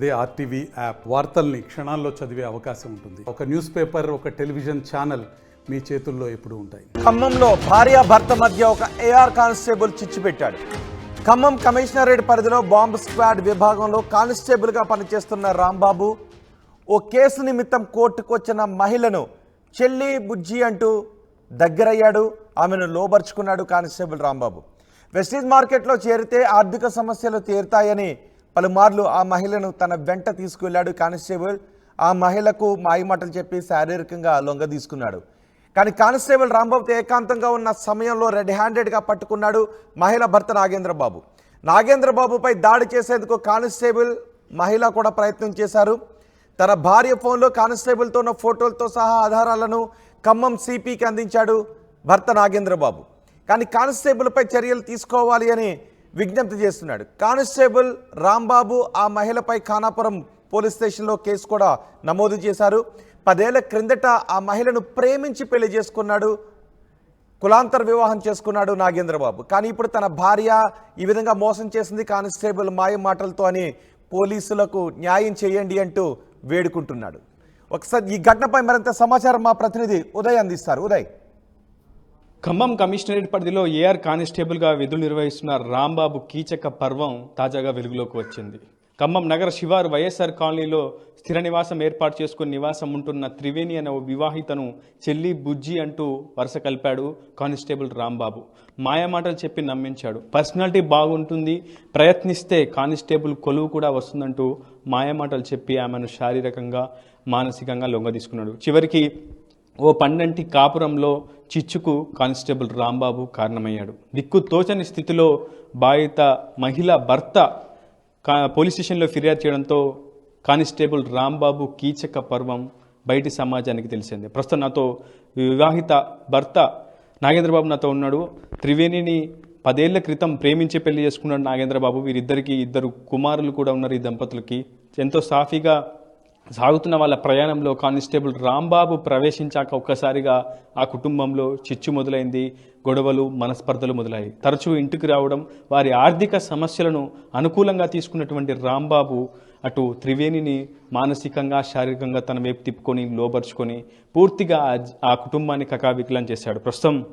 అదే RTV app వార్తల్ని క్షణాల్లో చదివే అవకాశం ఉంటుంది. ఒక న్యూస్ పేపర్ ఒక టెలివిజన్ ఛానల్ మీ చేతుల్లో ఎప్పుడు ఉంటాయి. ఖమ్మంలో భార్య భర్త మధ్య ఒక ఏఆర్ కానిస్టేబుల్ చిచ్చు పెట్టాడు. ఖమ్మం కమిషనరేట్ పరిధిలో బాంబ్ స్క్వాడ్ విభాగంలో కానిస్టేబుల్గా పనిచేస్తున్న రాంబాబు ఓ కేసు నిమిత్తం కోర్టుకు వచ్చిన మహిళను చెల్లి బుజ్జి అంటూ దగ్గరయ్యాడు. ఆమెను లోబర్చుకున్నాడు కానిస్టేబుల్ రాంబాబు. వెస్టీజ్ మార్కెట్లో చేరితే ఆర్థిక సమస్యలు తీరుతాయని పలుమార్లు ఆ మహిళను తన వెంట తీసుకువెళ్ళాడు కానిస్టేబుల్. ఆ మహిళకు మాయమాటలు చెప్పి శారీరకంగా లొంగ తీసుకున్నాడు. కానీ కానిస్టేబుల్ రాంబాబుతో ఏకాంతంగా ఉన్న సమయంలో రెడ్ హ్యాండెడ్గా పట్టుకున్నాడు మహిళ భర్త నాగేంద్రబాబు. నాగేంద్రబాబుపై దాడి చేసేందుకు కానిస్టేబుల్ మహిళ కూడా ప్రయత్నం చేశారు. తన భార్య ఫోన్లో కానిస్టేబుల్తో ఉన్న ఫోటోలతో సహా ఆధారాలను ఖమ్మం సిపికి అందించాడు భర్త నాగేంద్రబాబు. కానీ కానిస్టేబుల్పై చర్యలు తీసుకోవాలి అని విజ్ఞప్తి చేస్తున్నాడు. కానిస్టేబుల్ రాంబాబు ఆ మహిళపై ఖానాపురం పోలీస్ స్టేషన్లో కేసు కూడా నమోదు చేశారు. పదేళ్ళ క్రిందట ఆ మహిళను ప్రేమించి పెళ్ళి చేసుకున్నాడు. కులాంతర వివాహం చేసుకున్నాడు నాగేంద్రబాబు. కానీ ఇప్పుడు తన భార్య ఈ విధంగా మోసం చేసింది కానిస్టేబుల్ మాయ మాటలతో అని పోలీసులకు న్యాయం చేయండి అంటూ వేడుకుంటున్నాడు. ఒకసారి ఈ ఘటనపై మరింత సమాచారం మా ప్రతినిధి ఉదయ్ అందిస్తారు. ఉదయ్. ఖమ్మం కమిషనరేట్ పరిధిలో ఏఆర్ కానిస్టేబుల్గా విధులు నిర్వహిస్తున్న రాంబాబు కీచక పర్వం తాజాగా వెలుగులోకి వచ్చింది. ఖమ్మం నగర శివారు వైఎస్ఆర్ కాలనీలో స్థిర నివాసం ఏర్పాటు చేసుకుని నివాసం ఉంటున్న త్రివేణి అనే ఓ వివాహితను చెల్లి బుజ్జి అంటూ వరుస కలిపాడు కానిస్టేబుల్ రాంబాబు. మాయమాటలు చెప్పి నమ్మించాడు. పర్సనాలిటీ బాగుంటుంది ప్రయత్నిస్తే కానిస్టేబుల్ కొలువు కూడా వస్తుందంటూ మాయమాటలు చెప్పి ఆమెను శారీరకంగా మానసికంగా లొంగ తీసుకున్నాడు చివరికి ఓ పండంటి కాపురంలో చిచ్చుకు కానిస్టేబుల్ రాంబాబు కారణమయ్యాడు. దిక్కు తోచని స్థితిలో బాధిత మహిళ భర్త కా పోలీస్ స్టేషన్లో ఫిర్యాదు చేయడంతో కానిస్టేబుల్ రాంబాబు కీచక పర్వం బయటి సమాజానికి తెలిసింది. ప్రస్తుతం నాతో వివాహిత భర్త నాగేంద్రబాబు నాతో ఉన్నాడు. త్రివేణిని పదేళ్ళ క్రితం ప్రేమించి పెళ్ళి చేసుకున్నాడు నాగేంద్రబాబు. వీరిద్దరికి ఇద్దరు కుమారులు కూడా ఉన్నారు ఈ దంపతులకి. ఎంతో సాఫీగా సాగుతున్న వాళ్ళ ప్రయాణంలో కానిస్టేబుల్ రాంబాబు ప్రవేశించాక ఒక్కసారిగా ఆ కుటుంబంలో చిచ్చు మొదలైంది గొడవలు మనస్పర్ధలు మొదలయ్యాయి. తరచూ ఇంటికి రావడం వారి ఆర్థిక సమస్యలను అనుకూలంగా తీసుకున్నటువంటి రాంబాబు అటు త్రివేణిని మానసికంగా శారీరకంగా తన వైపు తిప్పుకొని లోబర్చుకొని పూర్తిగా ఆ- కుటుంబాన్ని కకావికలం చేశాడు. ప్రస్తుతం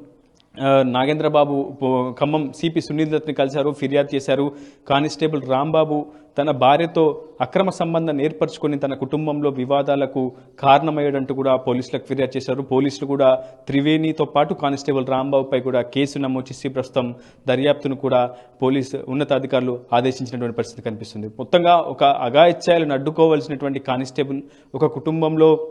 నాగేంద్రబాబు పో- ఖమ్మం సిపి సునీల్ దత్ని కలిశారు ఫిర్యాదు చేశారు. కానిస్టేబుల్ రాంబాబు తన భార్యతో అక్రమ సంబంధం ఏర్పరచుకొని తన కుటుంబంలో వివాదాలకు కారణమయ్యాడంటూ కూడా పోలీసులకు ఫిర్యాదు చేశారు. పోలీసులు కూడా త్రివేణితో పాటు కానిస్టేబుల్ రాంబాబుపై కూడా కేసు నమోదు చేసి ప్రస్తుతం దర్యాప్తును కూడా పోలీసు ఉన్నతాధికారులు ఆదేశించినటువంటి పరిస్థితి కనిపిస్తుంది. మొత్తంగా ఒక అగాయిత్యాలను అడ్డుకోవాల్సినటువంటి కానిస్టేబుల్ ఒక కుటుంబంలో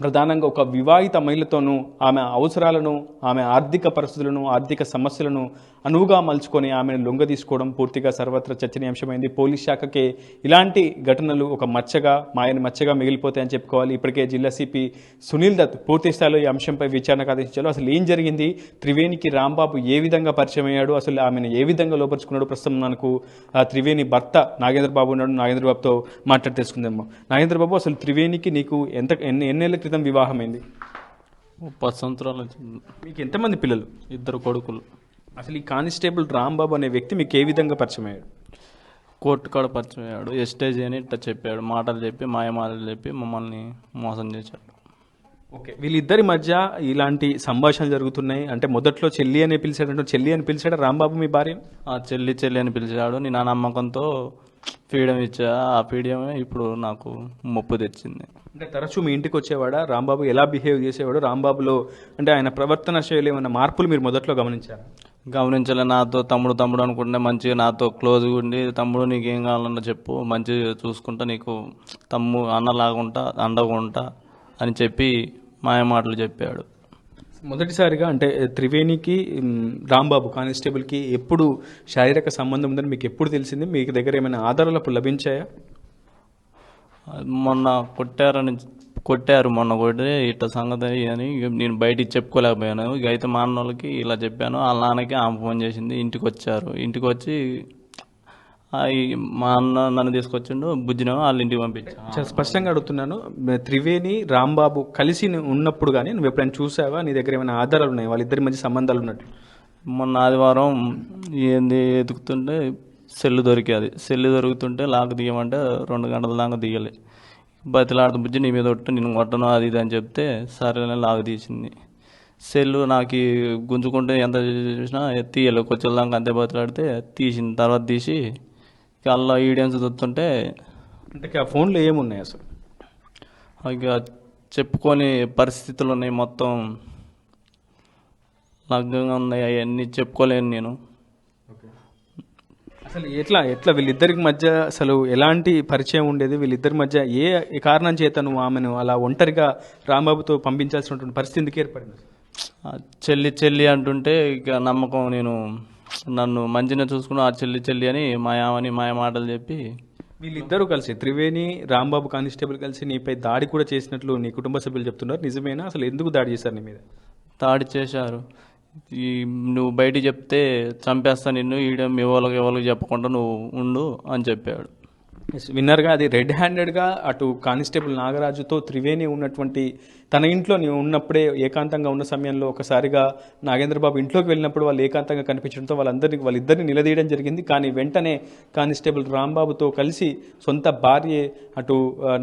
ప్రధానంగా ఒక వివాహిత మహిళతోనూ ఆమె అవసరాలను ఆమె ఆర్థిక పరిస్థితులను ఆర్థిక సమస్యలను అనువుగా మలుచుకొని ఆమెను లొంగ తీసుకోవడం పూర్తిగా సర్వత్ర చర్చనీయాంశమైంది. పోలీస్ శాఖకే ఇలాంటి ఘటనలు ఒక మచ్చగా మాయని మచ్చగా మిగిలిపోతాయని చెప్పుకోవాలి. ఇప్పటికే జిల్లా సిపి సునీల్ దత్ పూర్తి స్థాయిలో ఈ అంశంపై విచారణకు ఆదేశించారు అసలు ఏం జరిగింది? త్రివేణికి రాంబాబు ఏ విధంగా పరిచయం అయ్యాడు? అసలు ఆమెను ఏ విధంగా లోపరుచుకున్నాడు? ప్రస్తుతం మనకు ఆ త్రివేణి భర్త నాగేంద్రబాబు ఉన్నాడు. నాగేంద్రబాబుతో మాట్లాడి తెలుసుకుందాము. నాగేంద్రబాబు అసలు త్రివేణికి నీకు ఎంత ఎన్ని ఎన్నేళ్ళ క్రితం వివాహమైంది. పది సంవత్సరాల మీకు ఎంతమంది పిల్లలు? ఇద్దరు కొడుకులు. అసలు ఈ కానిస్టేబుల్ రాంబాబు అనే వ్యక్తి మీకు ఏ విధంగా పరిచయం అయ్యాడు? కోర్టు కాడ పరిచయం అయ్యాడు. ఎస్టేజ్ అని ఇట్లా చెప్పాడు. మాటలు చెప్పి మాయమాటలు చెప్పి మమ్మల్ని మోసం చేశాడు. ఓకే. వీళ్ళిద్దరి మధ్య ఇలాంటి సంభాషణలు జరుగుతున్నాయి. అంటే మొదట్లో చెల్లి అని పిలిచాడంటే చెల్లి అని పిలిచాడు రాంబాబు మీ భార్య? ఆ చెల్లి చెల్లి అని పిలిచాడు. నేను ఆ నమ్మకంతో ఫ్రీడమ్ ఇచ్చా ఆ ఫ్రీడమ్ ఇప్పుడు నాకు ముప్పు తెచ్చింది. అంటే తరచూ మీ ఇంటికి వచ్చేవాడా? రాంబాబు ఎలా బిహేవ్ చేసేవాడు? రాంబాబులో అంటే ఆయన ప్రవర్తన శైలి ఏమైనా మార్పులు మీరు మొదట్లో గమనించారా? గమనించలే నాతో తమ్ముడు తమ్ముడు అనుకుంటే మంచిగా నాతో క్లోజ్గా ఉండి తమ్ముడు నీకు ఏం కావాలన్నా చెప్పు మంచిగా చూసుకుంటా నీకు తమ్ము అన్నలాగుంటా అండగా ఉంటా అని చెప్పి మాయ మాటలు చెప్పాడు. మొదటిసారిగా అంటే త్రివేణికి రాంబాబు కానిస్టేబుల్కి ఎప్పుడు శారీరక సంబంధం ఉందని మీకు ఎప్పుడు తెలిసింది? మీకు దగ్గర ఏమైనా ఆధారాలు అప్పుడు లభించాయా? మొన్న కొట్టారని కొట్టారు మొన్న కొట్టి ఇట్ట సంగతి అని నేను బయటికి చెప్పుకోలేకపోయాను. ఇక అయితే మా అన్న వాళ్ళకి ఇలా చెప్పాను. వాళ్ళ నాన్నకి ఆమె ఫోన్ చేసింది. ఇంటికి వచ్చారు ఇంటికి వచ్చి మా అన్న నన్ను తీసుకొచ్చిండు బుజ్జిన వాళ్ళ ఇంటికి పంపించాను స్పష్టంగా అడుగుతున్నాను. త్రివేణి రాంబాబు కలిసి ఉన్నప్పుడు కానీ నువ్వు ఎప్పుడైనా చూసావా? నీ దగ్గర ఏమైనా ఆధారాలు ఉన్నాయి? వాళ్ళిద్దరి మధ్య సంబంధాలు ఉన్నట్టు. మొన్న ఆదివారం ఏంది ఎతుకుతుంటే సెల్లు దొరికేది. సెల్లు దొరుకుతుంటే లాక్ తీయమంటే రెండు గంటల దాకా తీయలే బతిలాడుతూ బుజ్జి నీ మీద ఒట్టు నేను కొట్టను అది ఇది అని చెప్తే సరే లాక్ తీసింది. సెల్లు నాకు గుంజుకుంటే ఎంత చేసినా తీయలే. కొంచెం దాకా అంతే బతిలాడితే తీసింది తర్వాత తీసి ఇక అలా ఈడియన్స్ చూస్తుంటే అంటే ఆ ఫోన్లో ఏమున్నాయి అసలు? ఇక చెప్పుకొని పరిస్థితులు ఉన్నాయి మొత్తం. లగ్నంగా ఉన్నాయి అవన్నీ చెప్పుకోలేను నేను. అసలు ఎట్లా ఎట్లా వీళ్ళిద్దరికి మధ్య అసలు ఎలాంటి పరిచయం ఉండేది? వీళ్ళిద్దరి మధ్య ఏ కారణం చేత నువ్వు ఆమెను అలా ఒంటరిగా రాంబాబుతో పంపించాల్సినటువంటి పరిస్థితి ఎందుకు ఏర్పడింది? చెల్లి చెల్లి అంటుంటే ఇక నమ్మకం నేను నన్ను మంచిగా చూసుకుని ఆ చెల్లి చెల్లి అని మాయామని మాయ మాటలు చెప్పి వీళ్ళిద్దరూ కలిసి త్రివేణి రాంబాబు కానిస్టేబుల్ కలిసి నీపై దాడి కూడా చేసినట్లు నీ కుటుంబ సభ్యులు చెప్తున్నారు. నిజమేనా? అసలు ఎందుకు దాడి చేశారు నీ మీద? దాడి చేశారు. ఈ నువ్వు బయటికి చెప్తే చంపేస్తా నిన్ను ఈడ మీ వాళ్ళకి ఎవరికి చెప్పకుండా నువ్వు ఉండు అని చెప్పాడు. విన్నర్గా అది రెడ్ హ్యాండెడ్గా అటు కానిస్టేబుల్ నాగరాజుతో త్రివేణి ఉన్నటువంటి తన ఇంట్లో ఉన్నప్పుడే ఏకాంతంగా ఉన్న సమయంలో ఒకసారిగా నాగేంద్రబాబు ఇంట్లోకి వెళ్ళినప్పుడు వాళ్ళు ఏకాంతంగా కనిపించడంతో వాళ్ళందరినీ వాళ్ళిద్దరిని నిలదీయడం జరిగింది. కానీ వెంటనే కానిస్టేబుల్ రాంబాబుతో కలిసి సొంత భార్య అటు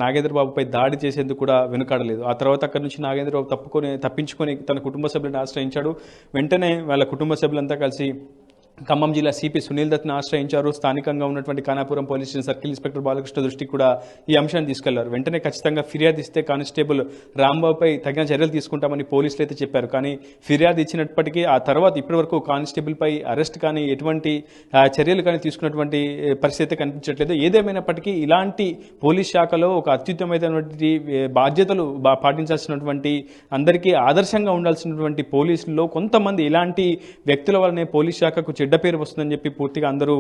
నాగేంద్రబాబుపై దాడి చేసేందుకు కూడా వెనుకాడలేదు. ఆ తర్వాత అక్కడి నుంచి నాగేంద్రబాబు తప్పుకొని తప్పించుకొని తన కుటుంబ సభ్యులను ఆశ్రయించాడు. వెంటనే వాళ్ళ కుటుంబ సభ్యులంతా కలిసి ఖమ్మం జిల్లా సిపి సునీల్ దత్ని ఆశ్రయించారు. స్థానికంగా ఉన్నటువంటి Khanapuram police station circle inspector Balakrishna దృష్టికి కూడా ఈ అంశాన్ని తీసుకెళ్ళారు. వెంటనే ఖచ్చితంగా ఫిర్యాదు ఇస్తే కానిస్టేబుల్ రాంబాబుపై తగిన చర్యలు తీసుకుంటామని పోలీసులు అయితే చెప్పారు. కానీ ఫిర్యాదు ఇచ్చినప్పటికీ ఆ తర్వాత ఇప్పటివరకు కానిస్టేబుల్పై అరెస్ట్ కానీ ఎటువంటి చర్యలు కానీ తీసుకున్నటువంటి పరిస్థితి కనిపించట్లేదు. ఏదేమైనప్పటికీ ఇలాంటి పోలీస్ శాఖలో ఒక అత్యుత్తమైనటువంటి బాధ్యతలు బా- పాటించాల్సినటువంటి అందరికీ ఆదర్శంగా ఉండాల్సినటువంటి పోలీసుల్లో కొంతమంది ఇలాంటి వ్యక్తుల వల్లనే పోలీస్ శాఖకు చెడ్డ పేరు వస్తుందని చెప్పి పూర్తిగా అందరూ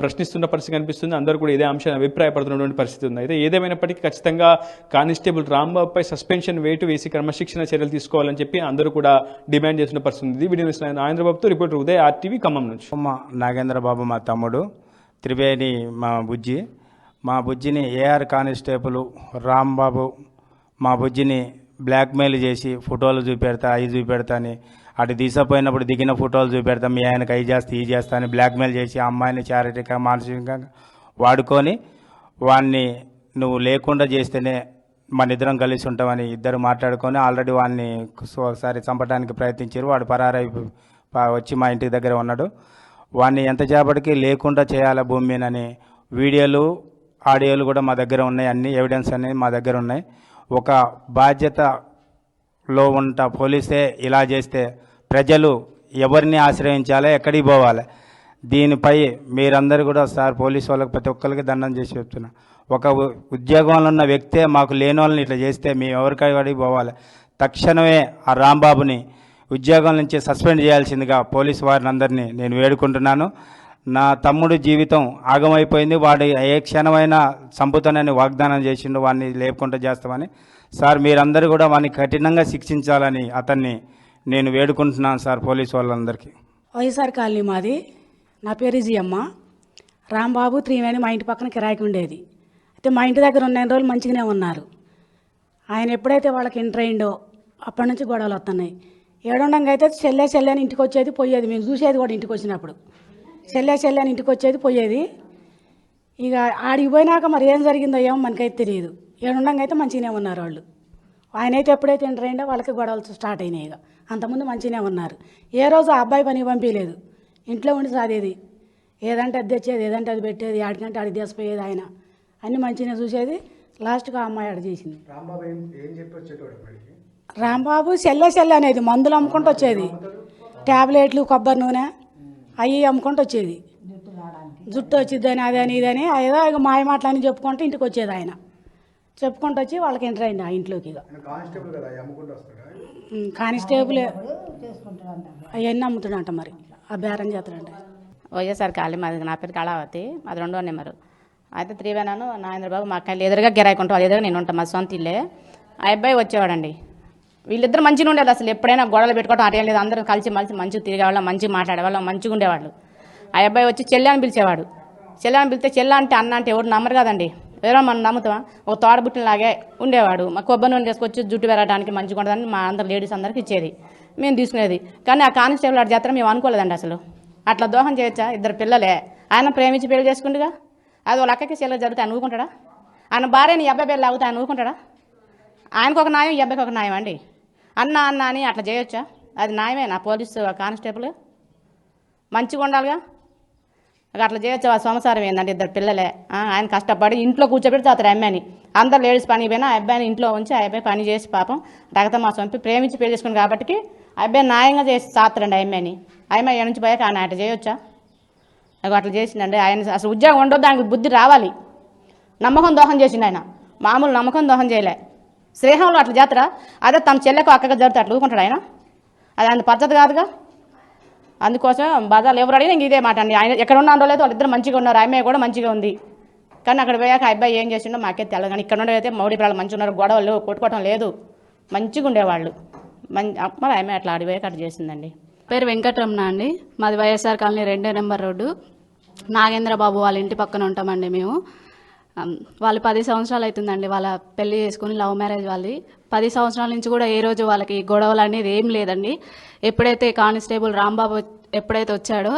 ప్రశ్నిస్తున్న పరిస్థితి కనిపిస్తుంది. అందరూ కూడా ఇదే అంశాన్ని అభిప్రాయపడుతున్నటువంటి పరిస్థితి ఉంది. అయితే ఏదేమైనప్పటికీ ఖచ్చితంగా కానిస్టేబుల్ రాంబాబుపై సస్పెన్షన్ వేటు వేసి క్రమశిక్షణ చర్యలు తీసుకోవాలని చెప్పి అందరూ కూడా డిమాండ్ చేస్తున్న పరిస్థితి ఉంది. వీడియో నాగేంద్రబాబుతో రిపోర్టర్ ఉదయ్ ఆర్టీవీ ఖమ్మం నుంచి. మా మా తమ్ముడు త్రివేణి మా బుజ్జి. మా బుజ్జిని ఏఆర్ కానిస్టేబుల్ రాంబాబు మా బుజ్జిని బ్లాక్మెయిల్ చేసి ఫోటోలు చూపెడతా అవి చూపెడతా అని అటు తీసుకుపోయినప్పుడు దిగిన ఫోటోలు చూపెడతాం మీ ఆయనకు అవి చేస్తా ఈ చేస్తా అని బ్లాక్మెయిల్ చేసి ఆ అమ్మాయిని చారిటిగా మానసికంగా వాడుకొని వాడిని నువ్వు లేకుండా చేస్తేనే మన ఇద్దరం కలిసి ఉంటామని ఇద్దరు మాట్లాడుకొని ఆల్రెడీ వాడిని ఒకసారి చంపడానికి ప్రయత్నించారు. వాడు పరారై వచ్చి మా ఇంటి దగ్గర ఉన్నాడు. వాడిని ఎంత చేపటికి లేకుండా చేయాల భూమి మీదని వీడియోలు ఆడియోలు కూడా మా దగ్గర ఉన్నాయి. అన్ని ఎవిడెన్స్ అనేవి మా దగ్గర ఉన్నాయి. ఒక బాధ్యత లో ఉంట పోలీసే ఇలా చేస్తే ప్రజలు ఎవరిని ఆశ్రయించాలి ఎక్కడికి పోవాలి? దీనిపై మీరందరూ కూడా సార్ పోలీస్ వాళ్ళకి ప్రతి ఒక్కరికి దండం చేసి చెప్తున్నా. ఒక ఉద్యోగంలో ఉన్న వ్యక్తే మాకు లేని వాళ్ళని ఇట్లా చేస్తే మేము ఎవరికడికి పోవాలి. తక్షణమే ఆ రాంబాబుని ఉద్యోగం నుంచి సస్పెండ్ చేయాల్సిందిగా పోలీసు వారిని అందరినీ నేను వేడుకుంటున్నాను. నా తమ్ముడు జీవితం ఆగమైపోయింది. వాడు ఏ క్షణమైన చంపుతానని వాగ్దానం చేసిండు. వాడిని లేకుండా చేస్తామని. సార్ మీరందరూ కూడా వాడిని కఠినంగా శిక్షించాలని అతన్ని నేను వేడుకుంటున్నాను సార్ పోలీసు వాళ్ళందరికీ. వైఎస్ఆర్ కాలనీ మాది. నా పేరు జియమ్మ. రాంబాబు త్రీవేణి మా ఇంటి పక్కన కిరాయికి ఉండేది. అయితే మా ఇంటి దగ్గర ఉన్న రోజులు మంచిగానే ఉన్నారు. ఆయన ఎప్పుడైతే వాళ్ళకి ఎంటర్ అయిండో అప్పటి నుంచి గొడవలు వస్తున్నాయి. ఏడుండంగా అయితే చెల్లె చెల్లెని ఇంటికి వచ్చేది పోయేది. మేము చూసేది కూడా ఇంటికి వచ్చినప్పుడు. చెల్లె చెల్లె అని ఇంటికి వచ్చేది పోయేది. ఇక ఆడికి పోయినాక మరి ఏం జరిగిందో ఏమో మనకైతే తెలియదు. ఏడుండంగా అయితే మంచిగానే ఉన్నారు వాళ్ళు. ఆయన అయితే ఎప్పుడైతే ఎంటర్ అయిందో వాళ్ళకి గొడవలు స్టార్ట్ అయినాయి ఇక. అంతకుముందు మంచిగానే ఉన్నారు. ఏ రోజు ఆ అబ్బాయి పని పంపించలేదు. ఇంట్లో ఉండి సాదేది ఏదంటే అది తెచ్చేది ఏదంటే అది పెట్టేది ఆడికంటే ఆడికి తీసిపోయేది ఆయన. అన్ని మంచిగానే చూసేది. లాస్ట్గా ఆ అమ్మాయి ఆడ చేసింది. రాంబాబు సెల్లె సెల్లె అనేది మందులు అమ్ముకుంటూ వచ్చేది. ట్యాబ్లెట్లు కొబ్బరి నూనె. అవి అమ్ముకుంటూ వచ్చేది. జుట్టు వచ్చిద్దని అదని ఇదని ఏదో ఇక మాయ మాటలని చెప్పుకుంటూ ఇంటికి వచ్చేది ఆయన. చెప్పుకుంటూ వచ్చి వాళ్ళకి ఎంటర్ అయింది ఆ ఇంట్లోకి ఇక. కానిస్టేబుల్ అవన్నీ అమ్ముతాడంట మరి ఆ బేరం చేస్తాడంట. వైఎస్ఆర్ కాలనీ మాది నా పేరు కళావతి మాది రెండో నెంబరు. అయితే త్రివేణాను నాగేంద్రబాబు మా అక్క ఎదురుగా గిరాయికుంటాం అది ఎదురుగా నేను ఉంటాను మా సొంత ఇల్లే. ఆ అబ్బాయి వచ్చేవాడండి. వీళ్ళిద్దరు మంచిగా ఉండేది అసలు. ఎప్పుడైనా గొడవలు పెట్టుకోవడం అటేం లేదు. అందరూ కలిసి మలిసి మంచిగా తిరిగేవాళ్ళం మంచిగా మాట్లాడేవాళ్ళం మంచిగా ఉండేవాళ్ళు. ఆ అబ్బాయి వచ్చి చెల్లె అని పిలిచేవాడు. చెల్లె అని పిలిస్తే చెల్లె అంటే అన్న అంటే ఎవరు నమ్మరు కదండి. ఎవరో మనం నమ్ముతామా? ఒక తోడబుట్టినలాగే ఉండేవాడు. మా కొబ్బరి నూనె తీసుకొచ్చి జుట్టు పెరగడానికి మంచిగా ఉండదని మా అందరు లేడీస్ అందరికి ఇచ్చేది. మేము తీసుకునేది. కానీ ఆ కానిస్టేబుల్ ఆడి జాతర మేము అనుకోలేదండి అసలు. అట్లా దోహం చేయొచ్చా? ఇద్దరు పిల్లలే. ఆయన ప్రేమించి పెళ్ళి చేసుకుంటుగా అది వాళ్ళ అక్కకి చెల్లెలు జరిగితే ఆయన ఊరుకుంటాడా? ఆయన భార్యని ఈ అబ్బాయి పెళ్ళి అవుతా ఆయన ఊరుకుంటాడా? ఆయనకు ఒక న్యాయం ఈ అబ్బాయికి ఒక న్యాయం అండి? అన్న అన్న అని అట్లా చేయొచ్చా? అది న్యాయమేనా పోలీసు కానిస్టేబుల్? మంచిగా ఉండాలిగా? అట్లా చేయొచ్చు? ఆ సంసారం ఏంటంటే ఇద్దరు పిల్లలే. ఆయన కష్టపడి ఇంట్లో కూర్చోబెట్టి తాతారు అమ్మాయిని. అందరు లేడీస్ పని పోయినా ఆ అబ్బాయిని ఇంట్లో ఉంచి ఆ అబ్బాయి పని చేసి పాపం రగత మా సొంపి ప్రేమించి పెళ్ళి చేసుకుని కాబట్టి ఆ అబ్బాయి న్యాయంగా చేసి సాస్తారండి ఆ అమ్మాయిని. అమ్మాయి ఏ నుంచి పోయాక ఆయన అట్లా చేయొచ్చా? నాకు అట్లా చేసిందండి ఆయన అసలు ఉద్యోగం ఉండొద్దు ఆయనకు బుద్ధి రావాలి. నమ్మకం దోహం చేసిండు ఆయన. మామూలు నమ్మకం దోహం చేయలే. శ్రీహంలో అట్లా జాతర అదే తన చెల్లెకు అక్కగా జరుగుతాయి అట్లా ఊరుకుంటాడు ఆయన. అది ఆయన పద్ధతి కాదుగా. అందుకోసం బజార్లు ఎవరు అడిగినా ఇంక ఇదే మాట అండి. ఆయన ఎక్కడ ఉన్నారో లేదో వాళ్ళిద్దరు మంచిగా ఉన్నారు. అమ్మాయి కూడా మంచిగా ఉంది. కానీ అక్కడ పోయాక అబ్బాయి ఏం చేసిండో మాకే తెలియదు కానీ ఇక్కడ ఉండేదైతే అయితే మౌడి ప్రాణాలు మంచిగా ఉన్నారు. గొడవలు కొట్టుకోవటం లేదు. మంచిగా ఉండేవాళ్ళు. మంచి మరి ఆ అమ్మాయి అట్లా ఆడిపోయాక అట్లా చేసిందండి. పేరు వెంకటరమణ అండి. మాది వైఎస్ఆర్ కాలనీ రెండో నెంబర్ రోడ్డు. నాగేంద్ర బాబు వాళ్ళ ఇంటి పక్కన ఉంటామండి మేము. వాళ్ళు పది సంవత్సరాలు అవుతుందండి వాళ్ళ పెళ్ళి చేసుకుని లవ్ మ్యారేజ్ వాళ్ళది. పది సంవత్సరాల నుంచి కూడా ఏ రోజు వాళ్ళకి గొడవలు అనేది ఏం లేదండి. ఎప్పుడైతే కానిస్టేబుల్ రాంబాబు ఎప్పుడైతే వచ్చాడో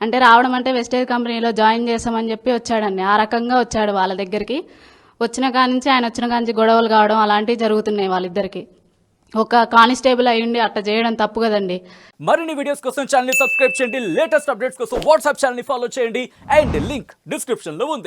అంటే రావడం అంటే వెస్టేజ్ కంపెనీలో జాయిన్ చేస్తామని చెప్పి వచ్చాడండి. ఆ రకంగా వచ్చాడు వాళ్ళ దగ్గరికి. వచ్చిన కాడి నుంచి ఆయన వచ్చిన కాడి నుంచి గొడవలు కావడం అలాంటివి జరుగుతున్నాయి వాళ్ళిద్దరికి. ఒక కానిస్టేబుల్ అయ్యుండి అట్లా చేయడం తప్పు కదండి. మరిన్ని వీడియోస్ కోసం ఛానల్ సబ్స్క్రైబ్ చేయండి. లేటెస్ట్ అప్డేట్స్ కోసం వాట్సాప్ ఛానల్ ఫాలో చేయండి. అండ్ లింక్ డిస్క్రిప్షన్లో ఉంది.